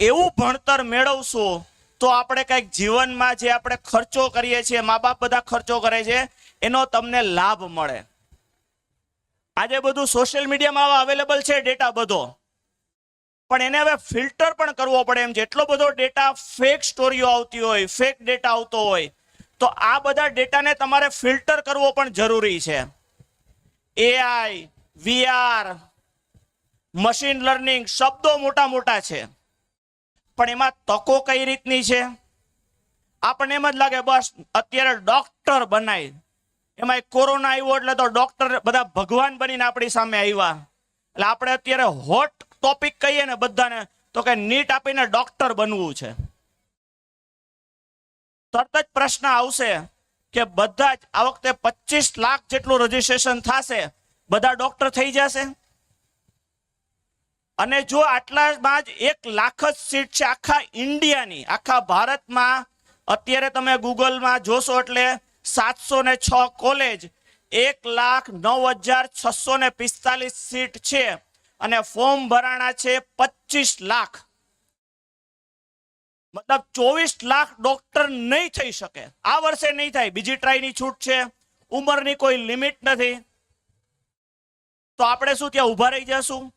એવું ભણતર મેળવશો તો આપણે કંઈક જીવનમાં જે આપણે ખર્ચો કરીએ છીએ મા બાપ બધા ખર્ચો કરે છે, એનો તમને લાભ મળે. આજે બધું સોશિયલ મીડિયામાં અવેલેબલ છે ડેટા બધો. પણ એને હવે ફિલ્ટર પણ કરવો પડે એમ. જેટલો બધો ડેટા ફેક સ્ટોરીઓ આવતી હોય ફેક ડેટા આવતો હોય, તો આ બધા ડેટાને તમારે ફિલ્ટર કરવો પણ જરૂરી છે. એઆઈ વીઆર મશીન લર્નિંગ શબ્દો મોટા મોટા છે. પણ એમાં તકો કઈ રીતની છે? આપણને એમ જ લાગે, બસ, અત્યારે ડોક્ટર બનાય. એમાં કોરોના આવ્યો એટલે તો ડોક્ટર બધા ભગવાન બનીને આપણી સામે આવ્યા. એટલે આપણે અત્યારે હોટ ટોપિક કહીએ ને બધાને, તો કે નીટ આપીને ડોક્ટર બનવું છે. તરત જ પ્રશ્ન આવશે કે બધા જ આ વખતે પચીસ લાખ જેટલું રજીસ્ટ્રેશન થશે, બધા ડોક્ટર થઈ જશે? અને જો આટલામાં જ એક લાખ જ સીટ છે આખા ઇન્ડિયાની, આખા ભારતમાં, અત્યારે તમે ગૂગલમાં જોશો એટલે સાતસો ને છ કોલેજ, એક લાખ નવ હજાર છસો ને પિસ્તાલીસ સીટ છે અને ફોર્મ ભરાણા છે પચીસ લાખ. મતલબ ચોવીસ લાખ ડોક્ટર નહીં થઈ શકે. આ વર્ષે નહીં થાય, બીજી ટ્રાયની છૂટ છે, ઉંમરની કોઈ લિમિટ નથી. તો આપણે શું, ત્યાં ઊભા રહી જશું?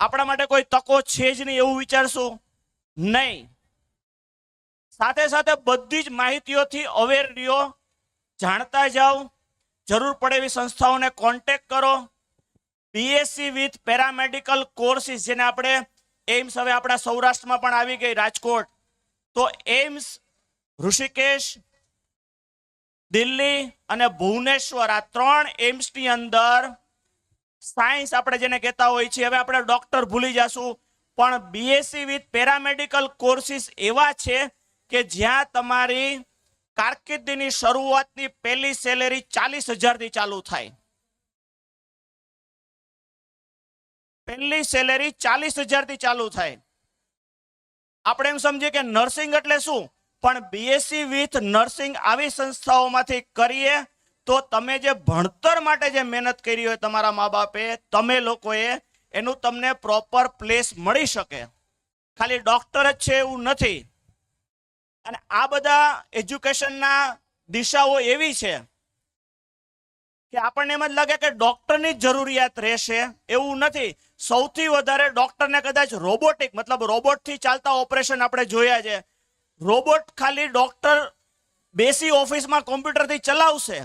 આપણા માટે કોઈ તકો છે જ નહીં એવું વિચારશું? નહીં. સાથે સાથે બધી જ માહિતીઓથી અવેર રહ્યો, જાણતા જાઓ, જરૂર પડે એવી સંસ્થાઓને કોન્ટેક કરો. બીએસસી વિથ પેરામેડિકલ કોર્સિસ જેને આપણે એમ્સ હવે આપણા સૌરાષ્ટ્રમાં પણ આવી ગઈ, રાજકોટ. તો એમ્સ ઋષિકેશ, દિલ્હી અને ભુવનેશ્વર, આ ત્રણ એમ્સની અંદર સાયન્સ આપણે જેને કહેતા હોય છે હવે આપણે ડોક્ટર ભૂલી જશું. પણ બીએસસી વિથ પેરામેડિકલ કોર્સિસ એવા છે કે જ્યાં તમારી કારકિર્દીની શરૂઆતની પહેલી સેલેરી ચાલીસ હજારથી ચાલુ થાય. પહેલી સેલેરી ચાલીસ હજારથી ચાલુ થાય. આપણે એમ સમજીએ કે નર્સિંગ એટલે શું? પણ બીએસસી વિથ નર્સિંગ આવી સંસ્થાઓમાંથી કરીએ તો તમે જે ભણતર માટે જે મહેનત કરી હોય તમારા મા બાપે તમે લોકોએ એનું તમને પ્રોપર પ્લેસ મળી શકે. ખાલી ડોક્ટર જ છે એવું નથી. અને આ બધા એજ્યુકેશનના દિશાઓ એવી છે કે આપણને એમ જ લાગે કે ડોક્ટરની જ જરૂરિયાત રહેશે એવું નથી. સૌથી વધારે ડોક્ટરને કદાચ રોબોટિક મતલબ રોબોટથી ચાલતા ઓપરેશન આપણે જોયા છે. રોબોટ ખાલી ડોક્ટર બેસી ઓફિસમાં કોમ્પ્યુટરથી ચલાવશે.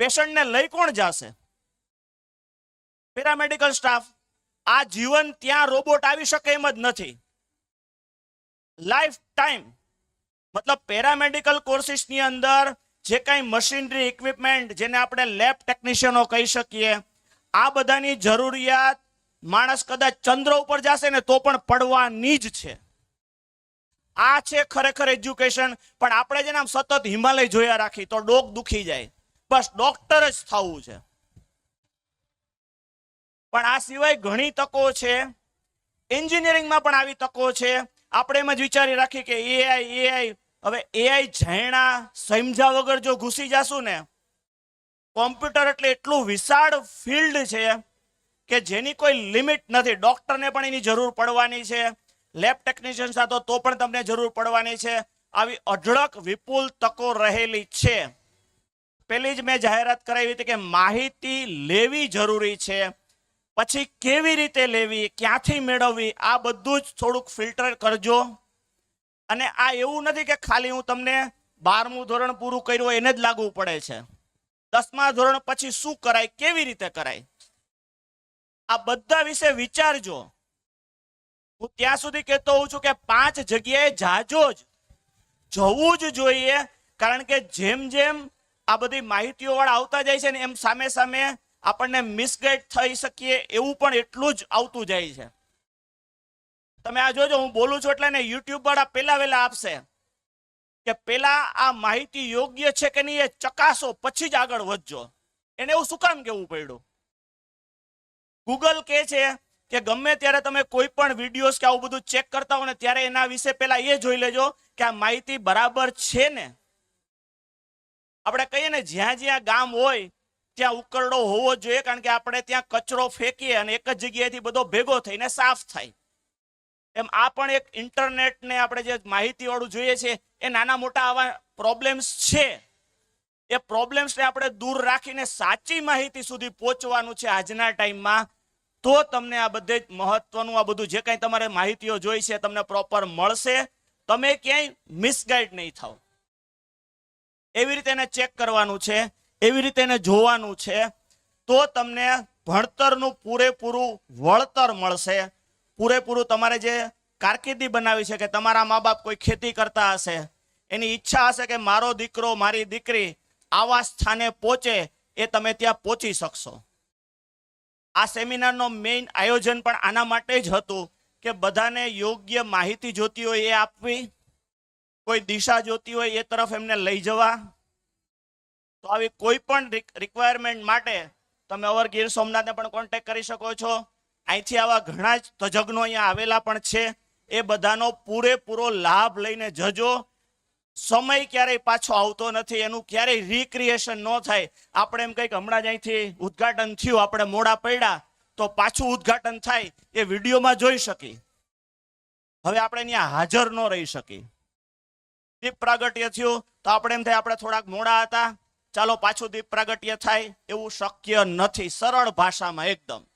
પેશન્ટને લઈ કોણ જશે? પેરામેડિકલ સ્ટાફ, આ જીવન ત્યાં રોબોટ આવી શકે એમ જ નથી. લાઈફ ટાઈમ મતલબ પેરામેડિકલ કોર્સિસની અંદર જે કાંઈ મશીનરી ઇક્વિપમેન્ટ જેને આપણે લેબ ટેકનિશિયનો કહી શકીએ, આ બધાની જરૂરિયાત માણસ કદાચ ચંદ્ર ઉપર જશે ને તો પણ પડવાની જ છે. આ છે ખરેખર એજ્યુકેશન પણ આપણે જેને આમ સતત હિમાલય જોયા રાખી તો ડોક દુખી જાય. બસ ડોક્ટર જ થવું છે. પણ આ સિવાય ઘણી તકો છે. એન્જિનિયરિંગમાં પણ આવી તકો છે. આપણે એમ જ વિચારી રાખીએ કે એઆઈ એઆઈ હવે એઆઈ જૈણા સમજ્યા વગર જો ઘૂસી જશું ને, કોમ્પ્યુટર એટલે એટલું વિશાળ ફિલ્ડ છે કે જેની કોઈ લિમિટ નથી. ડોક્ટરને પણ એની જરૂર પડવાની છે. લેબ ટેકનિશિયન સાથે તો પણ તમને જરૂર પડવાની છે. આવી અઢળક વિપુલ તકો રહેલી છે. પેલી જ મેં જાહેરાત કરાવી હતી કે માહિતી લેવી જરૂરી છે. પછી કેવી રીતે લેવી, ક્યાંથી મેળવવી, આ બધું જ થોડુંક ફિલ્ટર કરજો. અને આ એવું નથી કે ખાલી હું તમને બારમું ધોરણ પૂરું કર્યું એને જ લાગુ પડે છે. દસમા ધોરણ પછી શું કરાય, કેવી રીતે કરાય? આ બધા વિશે વિચારજો. હું ત્યાં સુધી કહેતો હોઉં છું કે પાંચ જગ્યાએ જાજો જ. જવું જ જોઈએ, કારણ કે જેમ જેમ આ બધી માહિતીઓ વાળા આવતા જાય છે ને એમ સામે સામે આપણને મિસગાઈડ થઈ શકીએ એવું પણ એટલું જ આવતું જાય છે. તમે આ જોજો, હું બોલું છું એટલે યુટ્યુબ વાળા પેલા વેલા આપશે કે પેલા આ માહિતી યોગ્ય છે કે નહીં એ ચકાસો, પછી જ આગળ વધજો. એને એવું શું કામ કેવું પડ્યું? ગૂગલ કે છે કે ગમે ત્યારે તમે કોઈ પણ વિડીયોઝ કે આવું બધું ચેક કરતા હો ને ત્યારે એના વિશે પેલા એ જોઈ લેજો કે આ માહિતી બરાબર છે ને? આપણે કહીએ ને, જ્યાં જ્યાં ગામ હોય, ત્યાં ઉકરડો હોવો જોઈએ, કારણ કે આપણે ત્યાં કચરો ફેંકીએ અને એક જ જગ્યાએથી બધો ભેગો થઈને સાફ થાય. એમ આ પણ એક ઇન્ટરનેટને આપણે જે માહિતીવાળું જોઈએ છે, એ નાના મોટા આવા પ્રોબ્લેમ્સ છે. એ પ્રોબ્લેમ્સને આપણે દૂર રાખીને સાચી માહિતી સુધી પહોંચવાનું છે આજના ટાઈમમાં. તો તમને આ બધે જ મહત્વનું, આ બધું જે કાંઈ તમારે માહિતીઓ જોઈ છે, તમને પ્રોપર મળશે. તમે ક્યાંય મિસગાઈડ નહીં થાવ એવી રીતે એને ચેક કરવાનું છે, એવી રીતે એને જોવાનું છે, તો તમને ભણતરનું પૂરેપૂરું વળતર મળશે. પૂરેપૂરું તમારે જે કારકિર્દી બનાવી છે કે તમારા મા બાપ કોઈ ખેતી કરતા હશે, એની ઈચ્છા હશે કે મારો દીકરો, મારી દીકરી આવા સ્થાને પહોંચે એ તમે ત્યાં પહોંચી શકશો. આ સેમિનારનો મેઇન આયોજન પણ આના માટે જ હતું કે બધાને યોગ્ય માહિતી જોતી હોય એ આપવી. કોઈ દિશા જોતી હોય એ તરફ એમને લઈ જવા. તો આવી કોઈ પણ રિક્વાયરમેન્ટ માટે તમે અવર ગીર સોમનાથને પણ કોન્ટેક્ટ કરી શકો છો. અહીંથી આવા ઘણા જ તજજ્ઞો અહીંયા આવેલા પણ છે. એ બધાનો પૂરેપૂરો લાભ લઈને જજો. સમય ક્યારેય પાછો આવતો નથી, એનું ક્યારેય રિક્રિએશન ન થાય. આપણે એમ કંઈક હમણાં જ અહીંથી ઉદ્ઘાટન થયું, આપણે મોડા પડ્યા, તો પાછું ઉદ્ઘાટન થાય, એ વિડીયોમાં જોઈ શકી હવે આપણે ત્યાં હાજર ન રહી શકી દીપ પ્રાગટ્ય થયું. તો આપણે એમ થાય આપણે થોડાક મોડા હતા. ચાલો પાછું દીપ પ્રાગટ્ય થાય એવું શક્ય નથી. સરળ ભાષામાં એકદમ.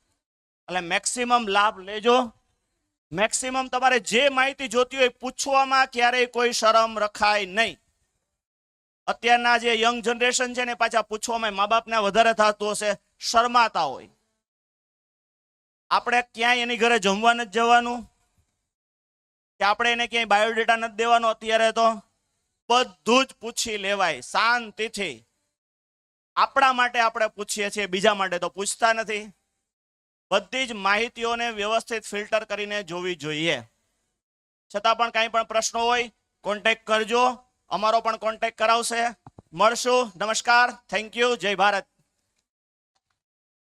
એટલે મેક્સિમમ લાભ લેજો. મેક્સિમમ તમારે જે માહિતી જોતી હોય પૂછવામાં ક્યારેય કોઈ શરમ રખાય નહીં. અત્યારના જે યંગ જનરેશન છે ને પાછા પૂછવામાં મા બાપને વધારે થતું હશે. શરમાતા હોય. આપણે ક્યાંય એની ઘરે જમવા નથી જવાનું? કે આપણે એને ક્યાંય બાયોડેટા નથી દેવાનો અત્યારે તો? બધું જ પૂછી લેવાય, શાંતિથી. આપણા માટે આપણે પૂછીએ છીએ, બીજા માટે તો પૂછતા નથી. બધી જ માહિતીઓને વ્યવસ્થિત ફિલ્ટર કરીને જોવી જોઈએ. છતાં પણ કાંઈ પણ પ્રશ્નો હોય કોન્ટેક્ટ કરજો. અમારો પણ કોન્ટેક્ટ કરાવશે. મળશું. નમસ્કાર. થેન્ક યુ જય ભારત.